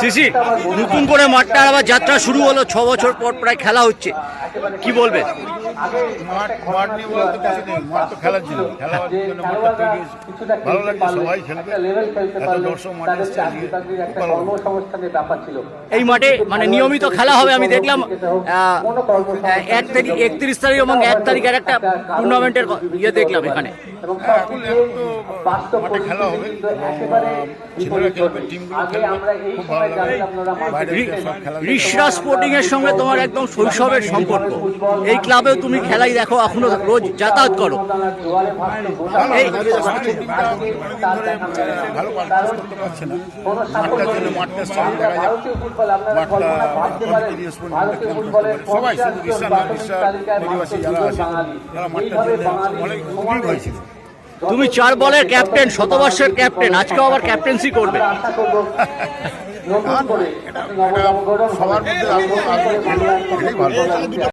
CC নতুন করে মাঠটা আবার যাত্রা শুরু হলো ছ বছর পর প্রায় খেলা হচ্ছে। কি বলবে। এই মাঠে মানে নিয়মিত খেলা হবে আমি দেখলাম এক তারিখ একত্রিশ তারিখ এবং এক তারিখের একটা টুর্নামেন্টের ইয়ে দেখলাম এখানে। হ্যাঁ, খেলা হবে টিমগুলো খেলবে খুব ভালো খেলা রিশরা স্পোর্টিং এর সঙ্গে তোমার একদম শৈশবের সম্পর্ক। এই ক্লাবেও তুমি খেলাই দেখো এখনও রোজ যাতায়াত করো। ভালো করতে পারছে না। মাঠটার জন্য মাঠটা স্ট্রং দেখা যাক। মাঠটা সবাই শুধু বিশ্বাস না বিশ্বাস আদিবাসী যারা আছে যারা মাঠটার জন্য অনেক উদ্বিগ হয়েছিল। তুমি চার বলের ক্যাপ্টেন শতবর্ষের ক্যাপ্টেন আজকে আবার ক্যাপ্টেন্সি করবে সবার